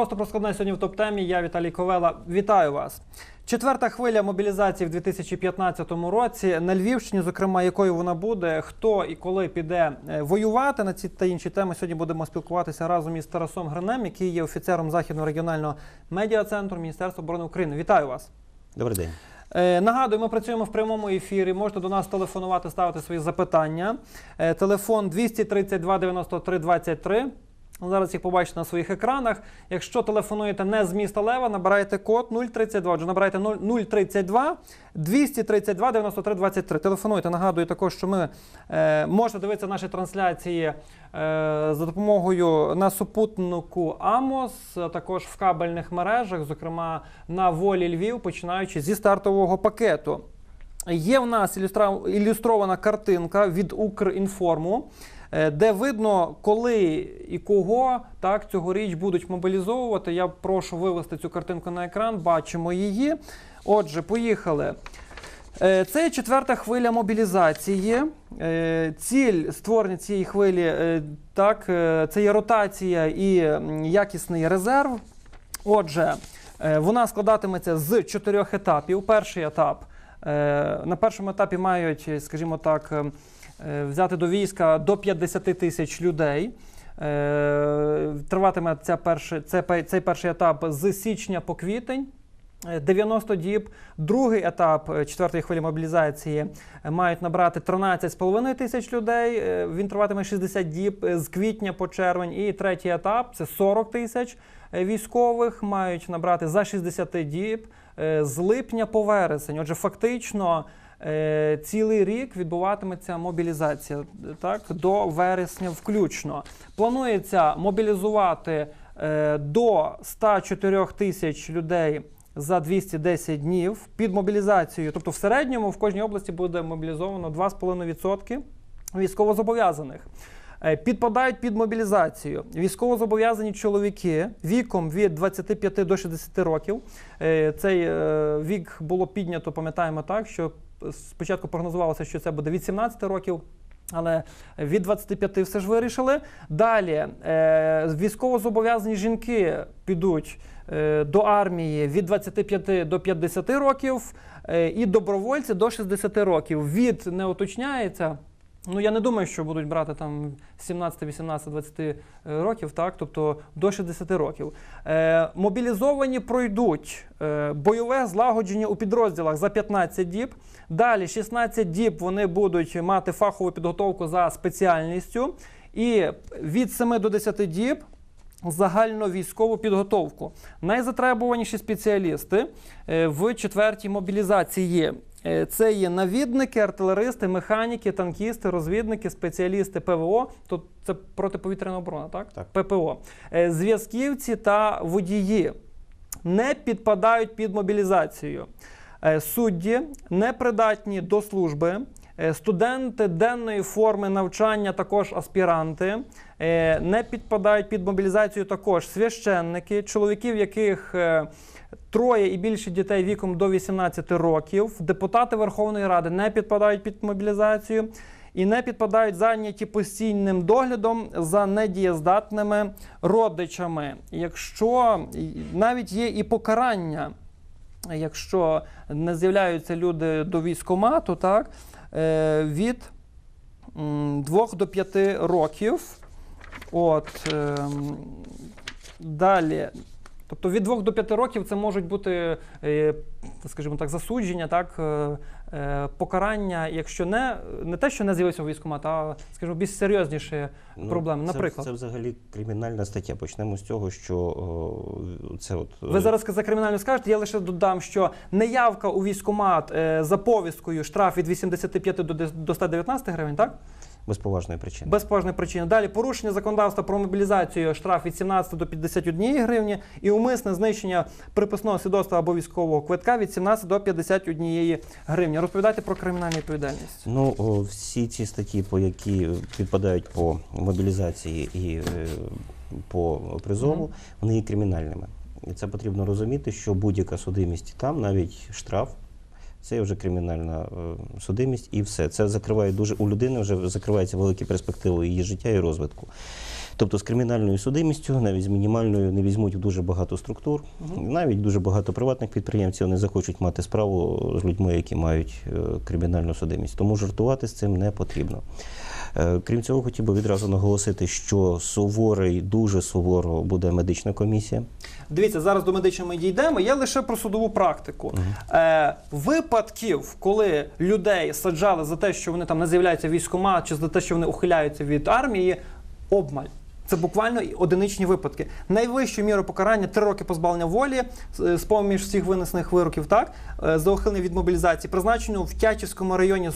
Просто про складне сьогодні в топ-темі. Я Віталій Ковела. Вітаю вас. Четверта хвиля мобілізації в 2015 році на Львівщині, зокрема, якою вона буде, хто і коли піде е, воювати на ці та інші теми. Сьогодні будемо спілкуватися разом із Тарасом Гринем, який є офіцером західного регіонального медіа центру Міністерства оборони України. Вітаю вас. Добрий день. Е, Нагадую, ми працюємо в прямому ефірі. Можете до нас телефонувати, ставити свої запитання. Е, Телефон 232 93 23. Зараз їх побачите на своїх екранах. Якщо телефонуєте не з міста Лева, набирайте код 032. Отже, набирайте 0 032 232 93 23. Телефонуйте. Нагадую також, що ми е, можете дивитися наші трансляції е, за допомогою на супутнику Амос, а також в кабельних мережах, зокрема на волі Львів, починаючи зі стартового пакету. Є в нас ілюстра- ілюстрована картинка від Укрінформу, де видно, коли і кого так цьогоріч будуть мобілізовувати. Я прошу вивести цю картинку на екран. Бачимо її. Отже, поїхали. Е, Це четверта хвиля мобілізації. Е, Ціль створення цієї хвилі е, так, е, це є ротація і якісний резерв. Отже, е, вона складатиметься з чотирьох етапів. Перший етап е, на першому етапі мають, скажімо так, е, е, взяти до війська до 50 тисяч людей. Е, Триватиме ця перший, цей перший етап з січня по квітень. Е, 90 діб. Другий етап е, четвертої хвилі мобілізації е, мають набрати 13,5 тисяч людей. Е, Він триватиме 60 діб е, з квітня по червень. І третій етап це 40 тисяч е, військових мають набрати за 60 діб е, з липня по вересень. Отже, фактично. Е, Цілий рік відбуватиметься мобілізація так до вересня включно. Планується мобілізувати е, до 104 тисяч людей за 210 днів під мобілізацією. Тобто, в середньому в кожній області буде мобілізовано 2,5% військовозобов'язаних. Е, Підпадають під мобілізацію військовозобов'язані чоловіки віком від 25 до 60 років. Цей вік було піднято, пам'ятаємо так, що спочатку прогнозувалося, що це буде від 17 років. Але від 25 все ж вирішили. Далі е, військовозобов'язані жінки підуть е, до армії від 25 до 50 років, е, і добровольці до 60 років. Від не уточняється. Ну, я не думаю, що будуть брати там 17, 18, 20 років, так, тобто до 60 років. Е, мобілізовані пройдуть е, бойове злагодження у підрозділах за 15 діб. Далі 16 діб вони будуть мати фахову підготовку за спеціальністю. І від 7 до 10 діб загальновійськову підготовку. Найзатребуваніші спеціалісти е, в четвертій мобілізації. Е, Це є навідники, артилеристи, механіки, танкісти, розвідники, спеціалісти ПВО. То це протиповітряна оборона, так? Так. ППО. Е, Зв'язківці та водії не підпадають під мобілізацію. Е, Судді непридатні до служби. Е, Студенти денної форми навчання, також аспіранти, е, не підпадають під мобілізацію також священники, чоловіків, яких е, троє і більше дітей віком до 18 років, депутати Верховної Ради не підпадають під мобілізацію і не підпадають зайняті постійним доглядом за недієздатними родичами. Якщо навіть є і покарання, якщо не з'являються люди до військомату, так, від 2 до 5 років. От, ем, далі. Тобто від 2 до 5 років це можуть бути, е, скажімо так, засудження, так, е, е, покарання, якщо не, не те, що не з'явився військомат, а, скажімо, більш серйозніші проблеми. це- Наприклад. Це, взагалі кримінальна стаття. Почнемо з цього, що о, це от. Ви е, зараз за кримінально скажете, я лише додам, що неявка у військомат е, за повісткою штраф від 85 до до 119 гривень, так? Без поважної причини. Без поважної причини. Далі порушення законодавства про мобілізацію штраф від 17 до 51 гривні і умисне знищення приписного свідоцтва або військового квитка від 17 до 51 гривні. Розповідайте про кримінальну відповідальність. Ну, о, всі ці статті, по які підпадають по мобілізації і е, по призову, Мгм. вони є кримінальними. І це потрібно розуміти, що будь-яка судимість там, навіть штраф, це є вже кримінальна е, судимість, і все. Це закриває дуже у людини вже закриваються великі перспективи її життя і розвитку. Тобто з кримінальною судимістю, навіть з мінімальною, не візьмуть дуже багато структур. Навіть дуже багато приватних підприємців не захочуть мати справу з людьми, які мають е, кримінальну судимість. Тому жартувати з цим не потрібно. Е, Крім цього, хотів би відразу наголосити, що суворий, дуже суворо буде медична комісія. Дивіться, зараз до медичної ми дійдемо. Я лише про судову практику. Е, випадків, коли людей саджали за те, що вони там не з'являються в військкомат, чи за те, що вони ухиляються від армії, обмаль. Це буквально одиничні випадки. Найвищу міру покарання три роки позбавлення волі е, з поміж всіх винесених вироків, так е, за ухилення від мобілізації, призначено в Тячівському районі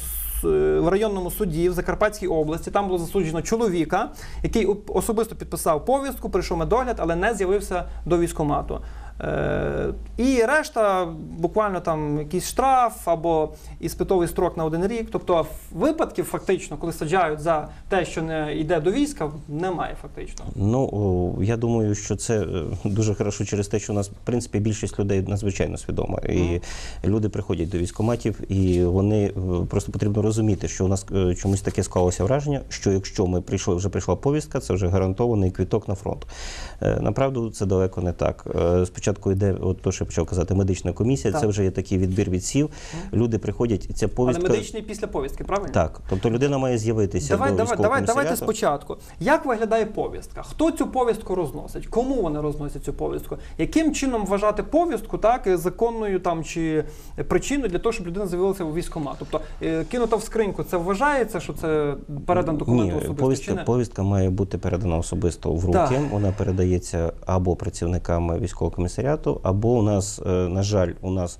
в районному суді в Закарпатській області. Там було засуджено чоловіка, який особисто підписав повістку, прийшов медогляд, але не з'явився до військкомату. Е, і решта буквально там якийсь штраф або іспитовий строк на один рік. Тобто випадків фактично, коли саджають за те, що не йде до війська, немає фактично. Ну я думаю, що це е, дуже хорошо через те, що у нас в принципі більшість людей надзвичайно свідома. І люди приходять до військкоматів, і вони е, просто потрібно розуміти, що у нас чомусь таке склалося враження, що якщо ми прийшли, вже прийшла повістка, це вже гарантований квіток на фронт. Направду це далеко не так. Спочатку йде, от то, що я почав казати, медична комісія. Так. Це вже є такий відбір відсів. Люди приходять, і ця Але повістка. медичний після повістки, правильно? Так, тобто людина має з'явитися Давай, до давай, військового давай, давайте спочатку. Як виглядає повістка? Хто цю повістку розносить? Кому вони розносять цю повістку? Яким чином вважати повістку так законною там чи причиною для того, щоб людина з'явилася у військкомат? Тобто е, кинута в скриньку, це вважається, що це передан документ Ні, особисто? чи повістка, не? повістка має бути передана особисто в руки. Так. Вона передається або працівниками військового комісаріату, або у нас, е, на жаль, у нас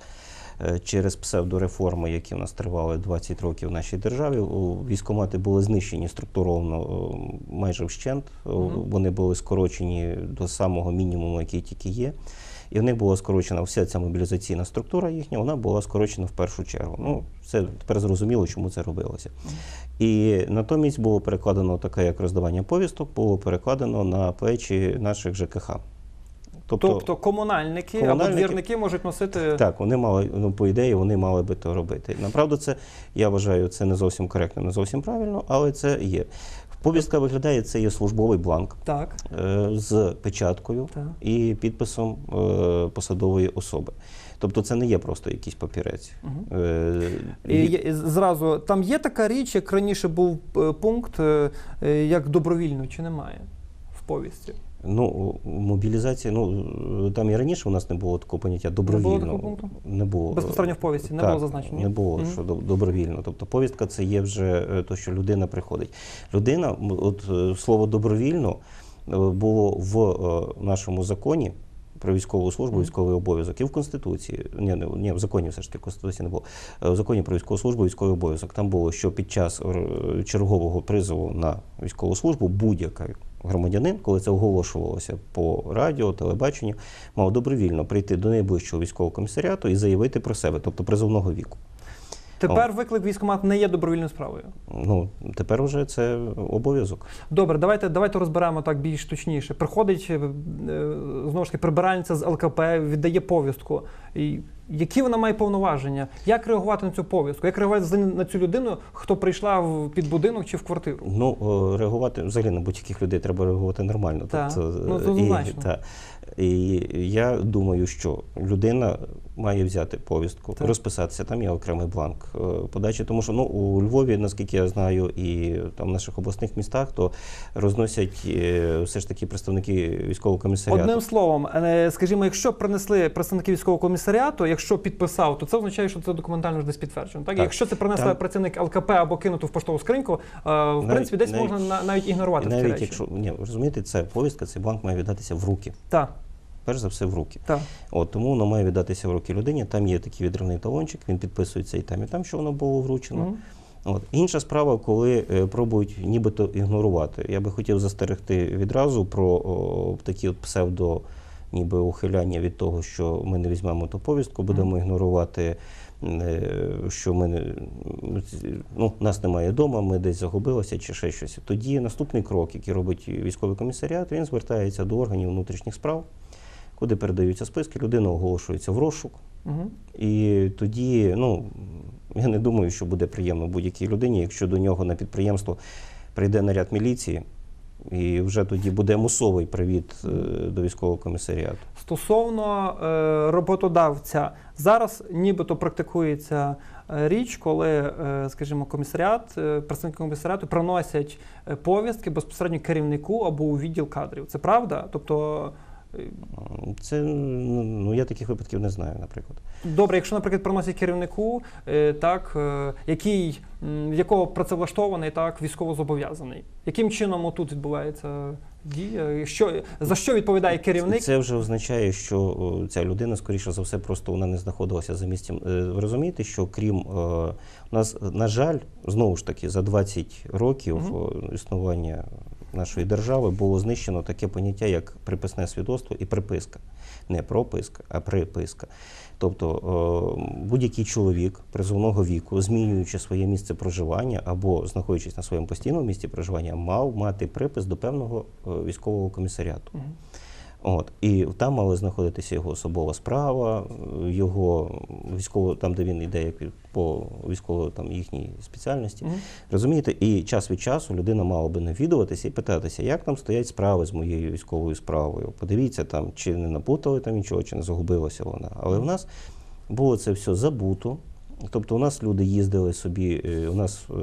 е, через псевдореформи, які у нас тривали 20 років в нашій державі, у військкомати були знищені структуровно е, майже вщент. Е, Вони були скорочені до самого мінімуму, який тільки є. І в них була скорочена вся ця мобілізаційна структура їхня, вона була скорочена в першу чергу. Ну, це тепер зрозуміло, чому це робилося. І натомість було перекладено таке, як роздавання повісток, було перекладено на плечі наших ЖКХ. Тобто комунальники, або комунальники- двірники можуть носити. так, вони мали, ну, по ідеї, вони мали би то робити. Направду, це я вважаю, це не зовсім коректно, не зовсім правильно, але це є. Повістка виглядає, це є службовий бланк Так. е, з печаткою Так. і підписом е, посадової особи. Тобто це не є просто якийсь папірець. Е, І, зразу там є така річ, як раніше був е, пункт, як добровільно, чи немає в повісті? Ну, мобілізація, ну там і раніше у нас не було такого поняття добровільно. такого пункту? Не було. Безпосередньо в повісті не Так, було зазначено? Не було, Мгм. що добровільно. Тобто повістка це є вже е, то, що людина приходить. Людина, от е, слово добровільно е, було в е, нашому законі. Про військову службу, військовий обов'язок і в Конституції. Ні, ні, в законі все ж таки Конституції не було. Е, В законі про військову службу, військовий обов'язок. Там було, що під час е, чергового призову на військову службу будь-яка. громадянин, коли це оголошувалося по радіо, телебаченню, мав добровільно прийти до найближчого військового комісаріату і заявити про себе, тобто призовного віку. Тепер виклик військкомат не є добровільною справою. Ну тепер уже це обов'язок. Добре, давайте, давайте розберемо так більш точніше. Приходить е, е, знову ж таки прибиральниця з ЛКП, віддає повістку. І які вона має повноваження? Як реагувати на цю повістку? Як реагувати на цю людину, хто прийшла в під будинок чи в квартиру? Ну реагувати взагалі на будь-яких людей треба реагувати нормально. Так, Тобто, ну, е, і, та, і я думаю, що людина має взяти повістку, Так. розписатися. Там є окремий бланк е, подачі. Тому що ну у Львові, наскільки я знаю, і там в наших обласних містах, то розносять е, все ж таки представники військового комісаріату. Одним словом, е, скажімо, якщо принесли представники військового комісаріату, якщо підписав, то це означає, що це документально ж десь підтверджено. Так, Так. якщо це принесли Там- працівник ЛКП або кинуто в поштову скриньку, в Навіть- принципі, десь навіть- можна навіть ігнорувати І такі речі. якщо ні, розумієте, це повістка, цей бланк має віддатися в руки. Так, Перш за все в руки. так. От тому воно має віддатися в руки людині. Там є такий відривний талончик, він підписується і там, і там, що воно було вручено. Мгм. От. Інша справа, коли е, пробують нібито ігнорувати. Я би хотів застерегти відразу про о, такі от псевдо ніби ухиляння від того, що ми не візьмемо ту повістку, будемо ігнорувати, е, що ми ну, нас немає вдома, ми десь загубилися чи ще щось. Тоді наступний крок, який робить військовий комісаріат, він звертається до органів внутрішніх справ, куди передаються списки, людина оголошується в розшук. Угу. І тоді, ну я не думаю, що буде приємно будь-якій людині, якщо до нього на підприємство прийде наряд міліції І вже тоді буде мусовий привіт е, до військового комісаріату. Стосовно е, роботодавця, зараз нібито практикується е, річ, коли, скажімо, комісаріат, представники комісаріату приносять повістки безпосередньо керівнику або у відділ кадрів. Це правда? Тобто, Це ну я таких випадків не знаю, наприклад. добре, якщо, наприклад, приносять керівнику, е, так, е, який, якого працевлаштований так, військовозобов'язаний, яким чином тут відбувається дія? Що, за що відповідає керівник? Це вже означає, що ця людина, скоріше за все, просто вона не знаходилася за місцем. Е, Ви розумієте, що крім у нас, на жаль, знову ж таки, за 20 років о, існування нашої держави було знищено таке поняття, як приписне свідоцтво і приписка. Не прописка, а приписка. Тобто е, будь-який чоловік призовного віку, змінюючи своє місце проживання або знаходячись на своєму постійному місці проживання, мав мати припис до певного е, військового комісаріату. От і там мали знаходитися його особова справа, його військово, там де він йде як по військово там їхній спеціальності. Мгм. Розумієте, і час від часу людина мала би навідуватися і питатися, як там стоять справи з моєю військовою справою. Подивіться там, чи не напутали там нічого, чи не загубилася вона. Але в нас було це все забуто. Тобто у нас люди їздили собі, е, у нас е,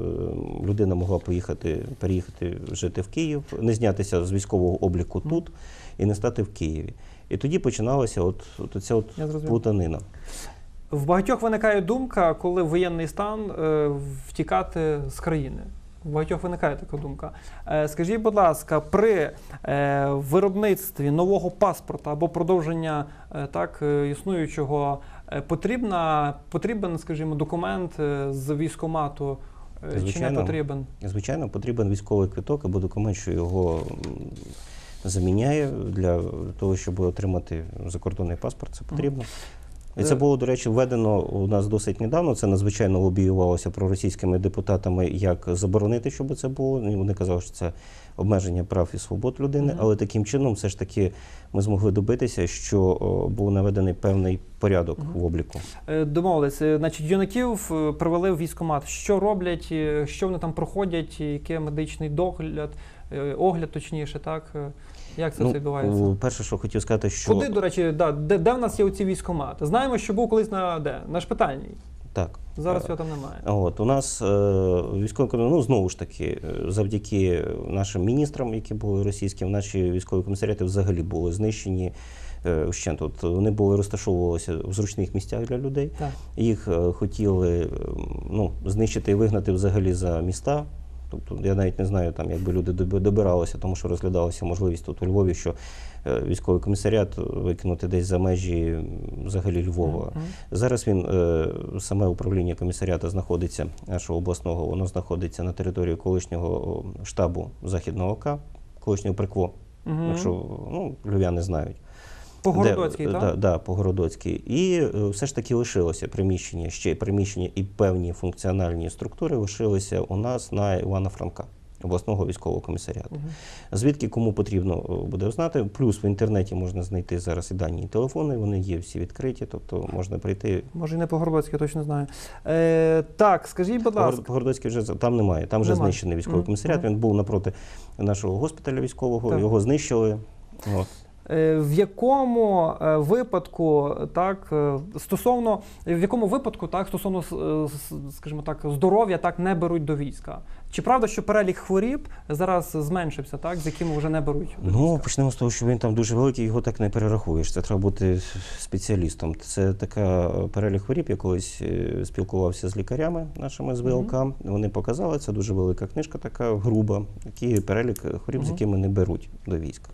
людина могла поїхати, переїхати жити в Київ, не знятися з військового обліку тут і не стати в Києві. І тоді починалася от, от ця от плутанина. В багатьох виникає думка, коли воєнний стан е, втікати з країни. В багатьох виникає така думка. Е, скажіть, будь ласка, при е, виробництві нового паспорта або продовження е, так існуючого е, потрібна, потрібен, скажімо, документ е, з військомату е, чи не потрібен? Звичайно, потрібен військовий квиток або документ, що його заміняє для того, щоб отримати закордонний паспорт. Це потрібно. І це Е. було, до речі, введено у нас досить недавно. Це надзвичайно лобіювалося проросійськими депутатами, як заборонити, щоб це було. Вони казали, що це обмеження прав і свобод людини. Але таким чином, все ж таки, ми змогли добитися, що був наведений певний порядок в обліку. Е, Домовились. Е, Значить, юнаків е, привели в військкомат. Що роблять, що вони там проходять, який медичний догляд, огляд, точніше, так? Як це все відбувається? перше, що хотів сказати, що Куди, до речі, да, де, де в нас є оці військкомати? Знаємо, що був колись на де? На шпитальній. так. Зараз Е, його там немає. От у нас е, військовий комісар, ну знову ж таки, е, завдяки нашим міністрам, які були російські, наші військові комісаріати взагалі були знищені. е, Вщент От вони були розташовувалися в зручних місцях для людей. Так. Їх хотіли ну, знищити і вигнати взагалі за міста. Тобто я навіть не знаю, там якби люди добиралися, тому що розглядалася можливість тут у Львові, що е, військовий комісаріат викинути десь за межі взагалі Львова. Мгм. Зараз він е, саме управління комісаріата знаходиться нашого обласного, воно знаходиться на території колишнього штабу Західного ОК, колишнього прикво, Мгм. якщо ну, львів'яни знають. По Городоцькій, Де- так? Да, да, по Городоцькій. І е, все ж таки лишилося приміщення, ще приміщення і певні функціональні структури лишилися у нас на Івана Франка. Обласного військового комісаріату. Мгм. Звідки кому потрібно буде знати. Плюс в інтернеті можна знайти зараз і дані і телефони, вони є всі відкриті, тобто можна прийти Може, і не по Городоцькій, я точно знаю. Е, так, скажіть, будь ласка. Городоцький вже за- там немає. Там вже Немає. знищений військовий комісаріат. Він був напроти нашого госпіталя військового. Так. Його знищили. От. Е, В якому е, випадку, так, е, стосовно, в якому випадку, так, стосовно, скажімо так, здоров'я так не беруть до війська? Чи правда, що перелік хворіб зараз зменшився, так, з якими вже не беруть до Ну, війська? почнемо з того, що він там дуже великий, його так не перерахуєш. Це треба бути спеціалістом. Це така перелік хворіб. Я колись спілкувався з лікарями нашими з ВЛК. Вони показали, це дуже велика книжка, така груба, який перелік хворіб, з якими не беруть до війська.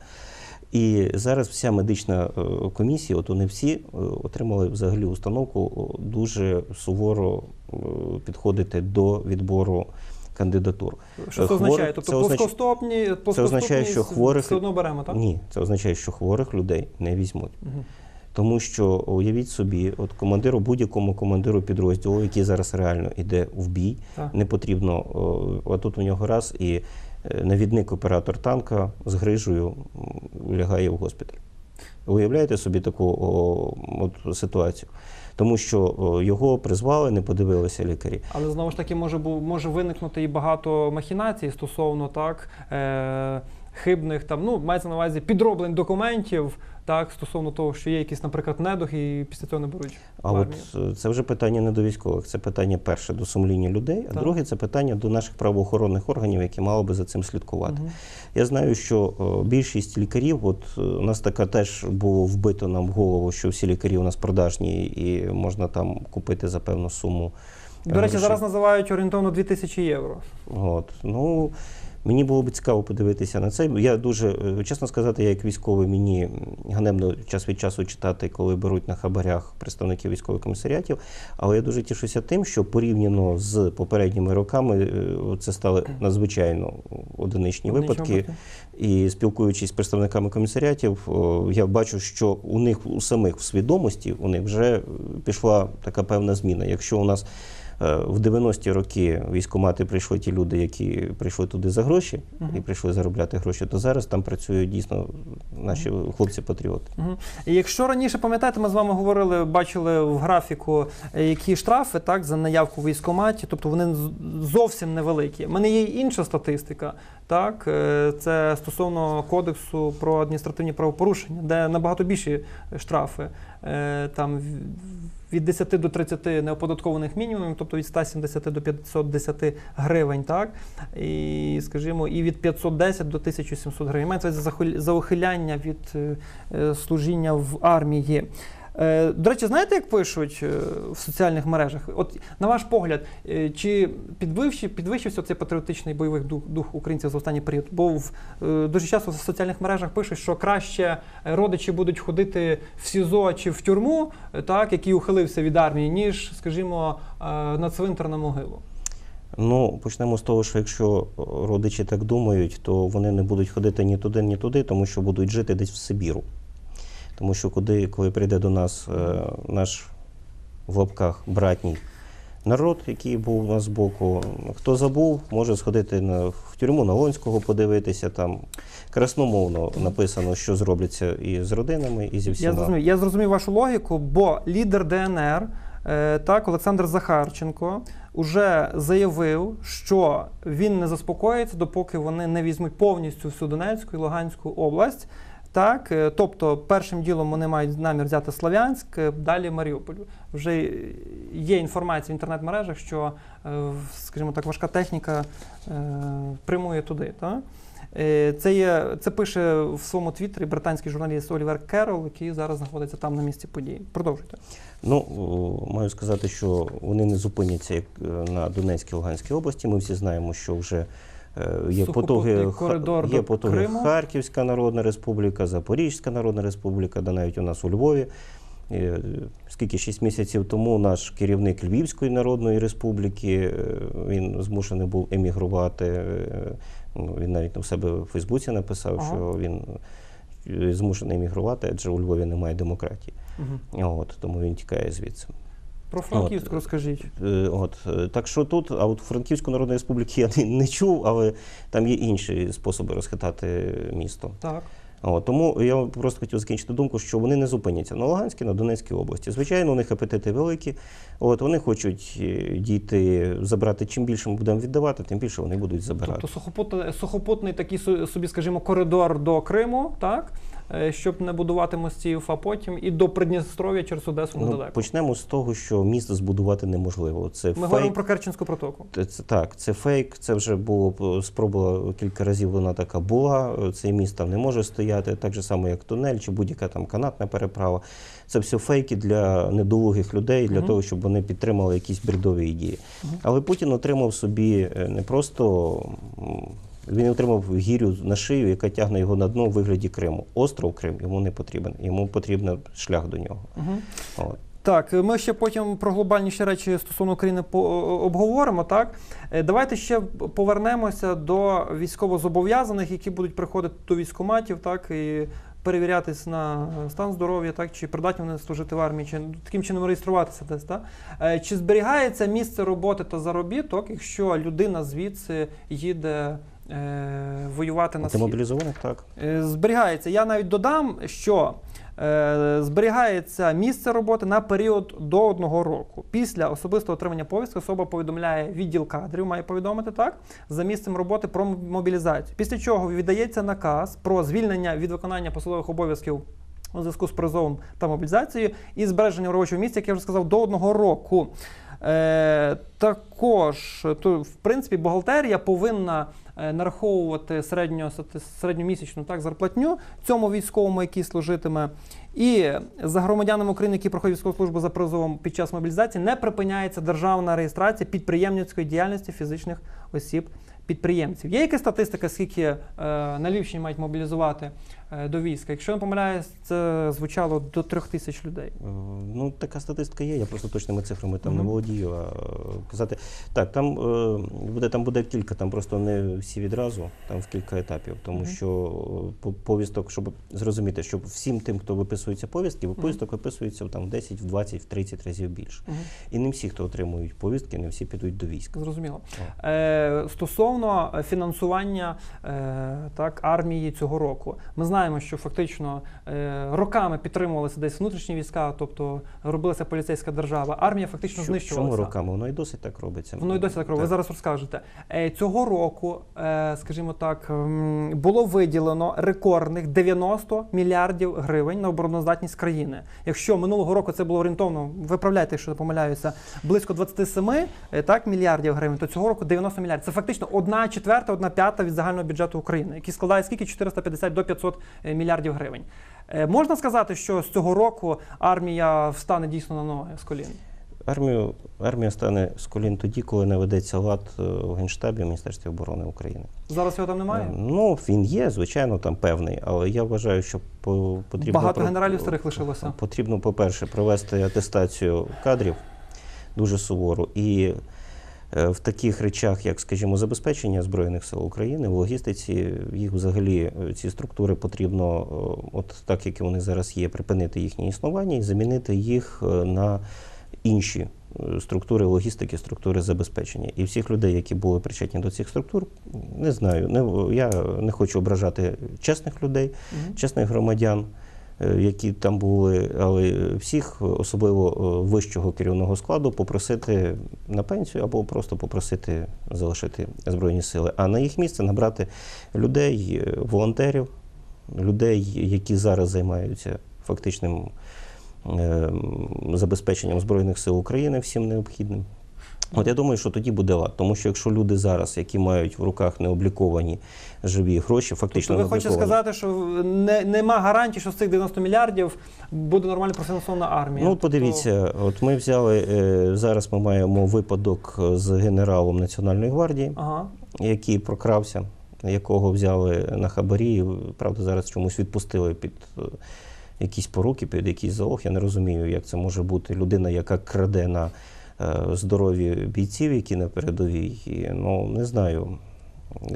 І зараз вся медична е, комісія, от вони всі е, отримали взагалі установку дуже суворо е, підходити до відбору кандидатур. Що це хворих- означає? Тобто це плоскостопні, плоскостопні означає, що хворих- все одно беремо, так? Ні, це означає, що хворих людей не візьмуть. Мгм. Тому що уявіть собі, от командиру, будь-якому командиру підрозділу, який зараз реально йде в бій, Так. не потрібно, о, а тут у нього раз і навідник оператор танка з грижею лягає в госпіталь. Уявляєте собі таку о, от, ситуацію? Тому що його призвали, не подивилися лікарі. Але знову ж таки може може виникнути і багато махінацій стосовно так. Е- хибних там, ну, мається на увазі підроблень документів, так, стосовно того, що є якісь, наприклад, недуги, і після цього не беруть. А от е, це вже питання не до військових, це питання перше до сумління людей, а Так. друге це питання до наших правоохоронних органів, які мали би за цим слідкувати. Мгм. Я знаю, що е, більшість лікарів, от е, у нас така теж було вбито нам в голову, що всі лікарі у нас продажні і можна там купити за певну суму. До речі, зараз називають орієнтовно 2000 євро. От. Ну, мені було б цікаво подивитися на це. Я дуже, е, чесно сказати, я як військовий, мені ганебно час від часу читати, коли беруть на хабарях представників військових комісаріатів. Але я дуже тішуся тим, що порівняно з попередніми роками е, це стали надзвичайно одиничні випадки. І спілкуючись з представниками комісаріатів, я бачу, що у них у самих в свідомості у них вже пішла така певна зміна. Якщо у нас в 90-ті роки військомати прийшли ті люди, які прийшли туди за гроші Мгм. і прийшли заробляти гроші, то зараз там працюють дійсно наші хлопці-патріоти. Мгм. І якщо раніше пам'ятаєте, ми з вами говорили, бачили в графіку, е, які штрафи так за наявку в військкоматі, тобто вони зовсім невеликі. У мене є інша статистика. Так, е, це стосовно кодексу про адміністративні правопорушення, де набагато більші штрафи. Е, Там від 10 до 30 неоподаткованих мінімумів, тобто від 170 до 510 гривень, так? І, скажімо, і від 510 до 1700 гривень. Мається за ухиляння від е, е, служіння в армії. Е, До речі, знаєте, як пишуть е, в соціальних мережах? От на ваш погляд, е, чи підвищив, підвищився цей патріотичний бойовий дух, дух українців за останній період? Бо в, дуже часто в соціальних мережах пишуть, що краще родичі будуть ходити в СІЗО чи в тюрму, так, який ухилився від армії, ніж, скажімо, на цвинтар на могилу. Ну, почнемо з того, що якщо родичі так думають, то вони не будуть ходити ні туди, ні туди, тому що будуть жити десь в Сибіру. Тому що куди, коли прийде до нас е, наш в лапках братній народ, який був у нас збоку, хто забув, може сходити на, в тюрму на Лонського, подивитися там. Красномовно написано, що зробляться і з родинами, і зі всіма. Я зрозумів, я зрозумів вашу логіку, бо лідер ДНР, е, так, Олександр Захарченко, уже заявив, що він не заспокоїться, допоки вони не візьмуть повністю всю Донецьку і Луганську область. Так, е, тобто першим ділом вони мають намір взяти Слов'янськ, е, далі Маріуполь. Вже є інформація в інтернет-мережах, що, е, скажімо так, важка техніка прямує туди. Так? Це, є, це пише в своєму твіттері британський журналіст Олівер Керол, який зараз знаходиться там на місці події. Продовжуйте. Ну, маю сказати, що вони не зупиняться як на Донецькій Луганській області. Ми всі знаємо, що вже є потуги, коридор є потуги Криму. Харківська Народна Республіка, Запорізька Народна Республіка, да навіть у нас у Львові. Е, Скільки шість місяців тому наш керівник Львівської Народної Республіки е, він змушений був емігрувати. е, ну, Він навіть у себе в Фейсбуці написав, Ага. що він е, змушений емігрувати, адже у Львові немає демократії. Угу. От, тому він тікає звідси. Про Франківськ От. розкажіть. Е, От, е, так що тут, а от Франківську Народної Республіки я не, не чув, але там є інші способи розхитати місто. Так. От, тому я просто хотів закінчити думку, що вони не зупиняться на Луганській, на Донецькій області. Звичайно, у них апетити великі. От, вони хочуть е, дійти, забрати чим більше ми будемо віддавати, тим більше вони будуть забирати. Тобто сухопутний, сухопутний такий со- собі, скажімо, коридор до Криму, так? Е, Щоб не будувати мостів, а потім і до Придністров'я через Одесу Ну, недалеко. почнемо з того, що міст збудувати неможливо. Це Ми фейк. говоримо про Керченську протоку. Це, це так, це фейк. Це вже було спроба кілька разів. Вона така була. Цей міст там не може стояти, так же само, як тунель чи будь-яка там канатна переправа. Це все фейки для недолугих людей, для Мгм. того, щоб вони підтримали якісь бредові ідеї. Але Путін отримав собі е, не просто. Він отримав гірю на шию, яка тягне його на дно у вигляді Криму. Остров Крим йому не потрібен. Йому потрібен шлях до нього. Угу. От. Так, ми ще потім про глобальніші речі стосовно України по- обговоримо. Так, Е, давайте ще повернемося до військовозобов'язаних, які будуть приходити до військкоматів, так і перевірятись на стан здоров'я, так чи придатні вони служити в армії, чи таким чином реєструватися десь. Так? Е, Чи зберігається місце роботи та заробіток, якщо людина звідси їде е, воювати на схід? мобілізованих так. Е, Зберігається. Я навіть додам, що Е, зберігається місце роботи на період до одного року. Після особистого отримання повістки особа повідомляє відділ кадрів, має повідомити так за місцем роботи про мобілізацію. Після чого віддається наказ про звільнення від виконання посадових обов'язків у зв'язку з призовом та мобілізацією і збереженням робочого місця, як я вже сказав, до одного року. Е, також, то, в принципі, бухгалтерія повинна е, нараховувати середньо, середньомісячну так, зарплатню цьому військовому, який служитиме. І за громадянами України, які проходять військову службу за призовом під час мобілізації, не припиняється державна реєстрація підприємницької діяльності фізичних осіб. Підприємців. Є якась статистика, скільки е, на Львівщині мають мобілізувати до війська? Якщо не помиляюсь, це звучало до трьох тисяч людей. Е, Ну, така статистика є, я просто точними цифрами там Мгм. не володію. А е, казати, так, там е, буде, там буде кілька, там просто не всі відразу, там в кілька етапів. Тому Мгм. що е, по- повісток, щоб зрозуміти, щоб всім тим, хто виписується повістки, Мгм. повісток виписується там в 10, в 20, в 30 разів більше. Мгм. І не всі, хто отримують повістки, не всі підуть до війська. Зрозуміло. Е, стосовно е, фінансування е, так, армії цього року, ми знаємо, що фактично е, роками підтримувалися десь внутрішні війська, тобто робилася поліцейська держава. Армія фактично знищувалася. Чому роками? Воно і досить так робиться. Воно і досі так робить. Ви зараз розкажете. Е, Цього року, е, скажімо так, було виділено рекордних 90 мільярдів гривень на обороноздатність країни. Якщо минулого року це було орієнтовно, виправляйте, якщо я помиляюся, близько 27 е, так, мільярдів гривень, то цього року 90 мільярдів. Це фактично одна четверта, одна п'ята від загального бюджету України, який складає скільки 450 до 500 е, мільярдів гривень. Е, Можна сказати, що з цього року армія встане дійсно на ноги з колін. Армію, армія стане з колін тоді, коли наведеться лад е, в Генштабі в Міністерстві оборони України. Зараз його там немає. Е, Ну, він є, звичайно, там певний, але я вважаю, що по- потрібно Багато генералів старих лишилося. Потрібно, по-перше, провести атестацію кадрів дуже сувору і е, в таких речах, як, скажімо, забезпечення Збройних сил України, в логістиці їх взагалі е, ці структури потрібно, е, от так як вони зараз є, припинити їхнє існування і замінити їх е, на інші е, структури логістики, структури забезпечення. І всіх людей, які були причетні до цих структур, не знаю, не, я не хочу ображати чесних людей, Мгм. чесних громадян, е, які там були, але всіх, особливо е, вищого керівного складу, попросити на пенсію або просто попросити залишити Збройні сили. А на їх місце набрати людей, е, волонтерів, людей, які зараз займаються фактичним е, забезпеченням Збройних сил України всім необхідним. От я думаю, що тоді буде лад, тому що якщо люди зараз, які мають в руках необліковані живі гроші, фактично Тобто ви хочете сказати, що не, нема гарантії, що з цих 90 мільярдів буде нормально профінансована армія? Ну, Тобто- подивіться, от ми взяли е, зараз. Ми маємо випадок з генералом Національної гвардії, Ага. який прокрався, якого взяли на хабарі. Правда, зараз чомусь відпустили під е, якісь поруки, під якийсь залог. Я не розумію, як це може бути людина, яка краде на е, здоров'ї бійців, які на передовій. І, ну не знаю.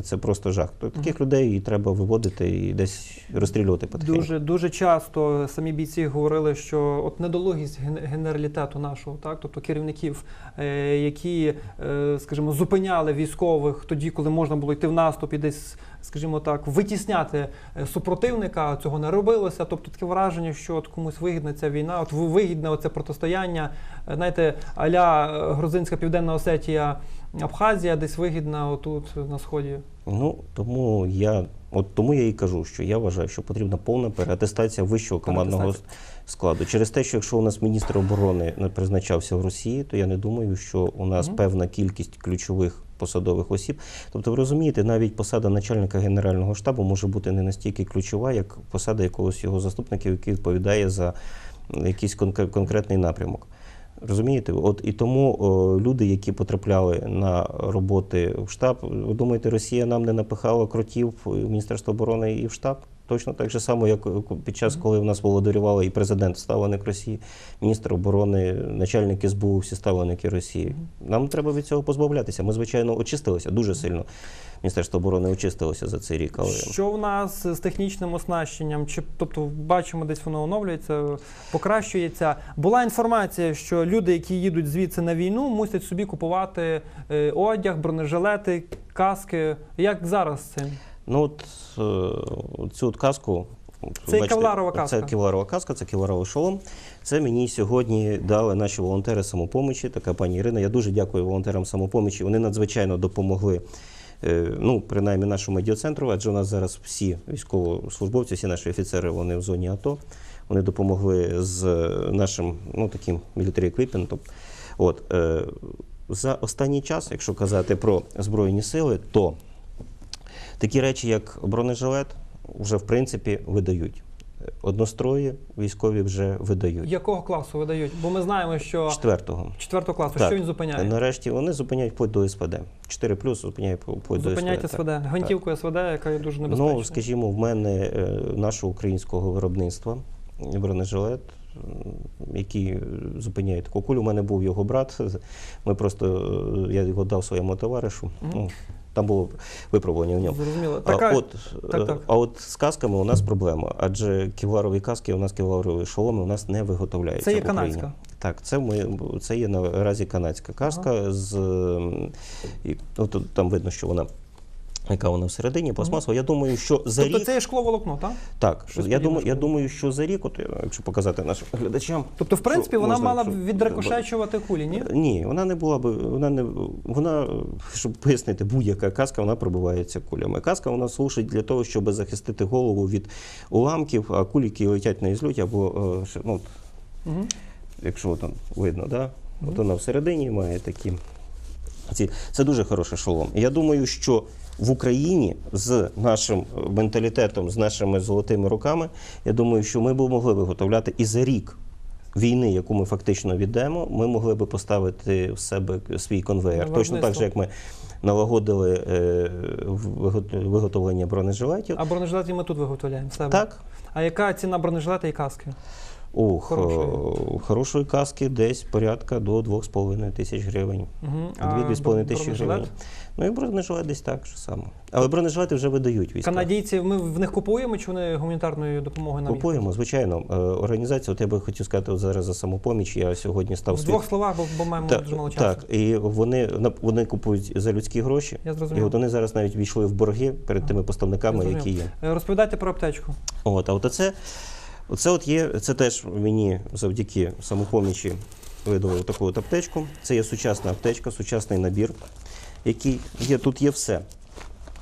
Це просто жах. То Таких людей і треба виводити і десь розстрілювати потихеньку. Дуже дуже часто самі бійці говорили, що от недолугість ген- генералітету нашого, так тобто керівників, е, які, е, скажімо, зупиняли військових тоді, коли можна було йти в наступ і десь, скажімо так, витісняти е, супротивника. Цього не робилося. Тобто таке враження, що от комусь вигідна ця війна, от вигідне оце протистояння. Е, Знаєте, аля е, Грузинська Південна Осетія. Абхазія десь вигідна отут на сході. Ну тому я от тому я і кажу, що я вважаю, що потрібна повна переатестація вищого командного складу. Через те, що якщо у нас міністр оборони не призначався в Росії, то я не думаю, що у нас Мгм. певна кількість ключових посадових осіб. Тобто, ви розумієте, навіть посада начальника генерального штабу може бути не настільки ключова, як посада якогось його заступника, який відповідає за якийсь конкре- конкретний напрямок. Розумієте, от і тому о, люди, які потрапляли на роботи в штаб, ви думаєте, Росія нам не напихала кротів в Міністерство оборони і в штаб? Точно так же само, як під час, коли в нас володарювали і президент ставленик Росії, міністр оборони, начальник СБУ, всі ставленики Росії. Нам треба від цього позбавлятися. Ми, звичайно, очистилися дуже сильно. Міністерство оборони очистилося за цей рік, але Що в нас з технічним оснащенням? Чи тобто бачимо, десь воно оновлюється, покращується? Була інформація, що люди, які їдуть звідси на війну, мусять собі купувати е, одяг, бронежилети, каски. Як зараз цим? Ну от е, цю от казку, Це і кевларова каска. Це кевларова каска, це кевларовий шолом. Це мені сьогодні дали наші волонтери самопомочі, така пані Ірина. Я дуже дякую волонтерам самопомочі. Вони надзвичайно допомогли. е, Ну, принаймні нашому медіацентру, адже у нас зараз всі військовослужбовці, всі наші офіцери, вони в зоні АТО. Вони допомогли з нашим ну, таким equipment. От, е, за останній час, якщо казати про Збройні сили, то такі речі, як бронежилет, вже в принципі видають. Е, Однострої військові вже видають. Якого класу видають? Бо ми знаємо, що Четвертого. четвертого класу, Так. що він зупиняє? Нарешті вони зупиняють вплоть до СВД. 4 плюс зупиняє вплоть до Зупиняйте СВД. СВД. так. СВД, яка є дуже небезпечна. Ну, скажімо, в мене е, нашого українського виробництва бронежилет, який е, зупиняє таку кулю. У мене був його брат. Ми просто е, я його дав своєму товаришу. Ну, там було випробування в ньому. Зрозуміло. А Така, от, так, е, так. а от з касками у нас проблема, адже кевларові каски, у нас кевларові шоломи у нас не виготовляються. Це є в Україні. канадська. Так, це ми це є наразі канадська каска з і, от, там видно, що вона. Яка вона всередині, пластмасова. Я думаю, що за тобто рік це є шкловолокно, так? так. щось Я думаю, я думаю, що за рік, от е, якщо показати нашим глядачам, Тобто, в принципі, вона можна, мала б відрикошечувати кулі, ні? ні, вона не була би. Вона не вона, щоб пояснити, будь-яка каска, вона пробивається кулями. Каска вона служить для того, щоб захистити голову від уламків, а кулі, які летять на ізльоті, або е, ну, Угу. якщо там видно, да? Мгм. от вона всередині має такі. Це дуже хороший шолом. Я думаю, що в Україні з нашим менталітетом, з нашими золотими руками, я думаю, що ми б могли виготовляти і за рік війни, яку ми фактично віддаємо, ми могли би поставити в себе свій конвейер. Точно так же, як ми налагодили е, виготовлення бронежилетів. А бронежилети ми тут виготовляємо в себе. Так, А яка ціна бронежилета і каски? Ох, Хорошої. хорошої. хорошої каски десь порядка до 2,5 тисяч гривень. Угу. 2-2,5 тисячі гривень. Ну і бронежилет десь так же само. Але бронежилети вже видають війська. Канадійці, ми в них купуємо чи вони гуманітарної допомоги нам? Купуємо, звичайно. Е, Організація, от я би хотів сказати зараз за самопоміч. Я сьогодні став В двох словах, бо, бо маємо Так, дуже мало часу. так, і вони, вони купують за людські гроші. Я І от вони зараз навіть війшли в борги перед тими поставниками, які є. Е, Розповідайте про аптечку. От, а от оце, оце от є, це теж мені завдяки самопомічі видали таку от аптечку. Це є сучасна аптечка, сучасний набір, який є. Тут є все.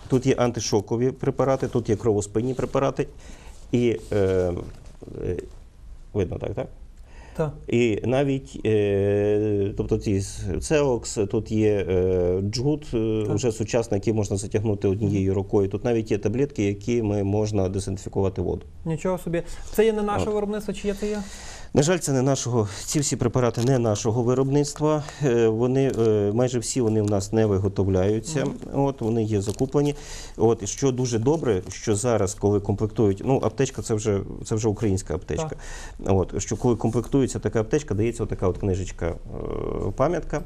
Тут є антишокові препарати, тут є кровоспинні препарати. І е, е, видно так, так? Так. І навіть е, тобто ці Цеокс, тут є е, джгут, е, Так. вже сучасний, який можна затягнути однією рукою. Тут навіть є таблетки, якими можна дезінфікувати воду. Нічого собі. Це є не наше От. виробництво, чи є це є? На жаль, це не нашого. Ці всі препарати не нашого виробництва. Е, Вони е, майже всі вони в нас не виготовляються. От вони є закуплені. От що дуже добре, що зараз, коли комплектують, ну аптечка, це вже це вже українська аптечка. От що коли комплектується така аптечка, дається така от книжечка е, пам'ятка.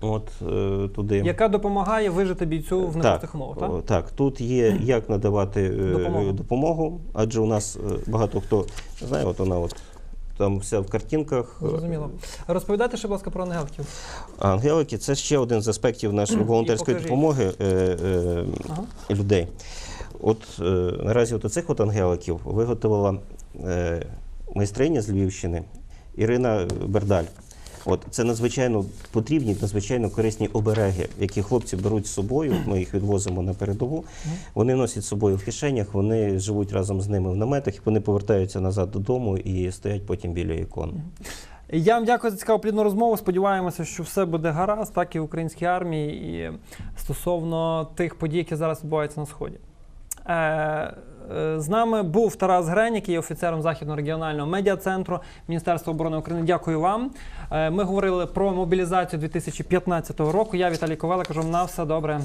От е, туди. Яка допомагає вижити бійцю в непростих умовах, так? так, тут є як надавати е, Допомогу. допомогу. адже у нас е, багато хто знає, от вона от там все в картинках. Зрозуміло. Розповідайте, ще, будь ласка, про ангеликів. Ангелики це ще один з аспектів нашої волонтерської допомоги е, е, Ага. людей. От е, наразі от цих от ангеликів виготовила е, майстриня з Львівщини Ірина Бердаль. От це надзвичайно потрібні, надзвичайно корисні обереги, які хлопці беруть з собою. Ми їх відвозимо на передову. Вони носять з собою в кишенях, вони живуть разом з ними в наметах, вони повертаються назад додому і стоять потім біля ікон. Я вам дякую за цікаву плідну розмову. Сподіваємося, що все буде гаразд, так і в українській армії, і стосовно тих подій, які зараз відбуваються на сході. Е, з нами був Тарас Грень, який є офіцером Західного регіонального медіа-центру Міністерства оборони України. Дякую вам. Е, ми говорили про мобілізацію 2015 року. Я Віталій Ковала кажу, на все добре.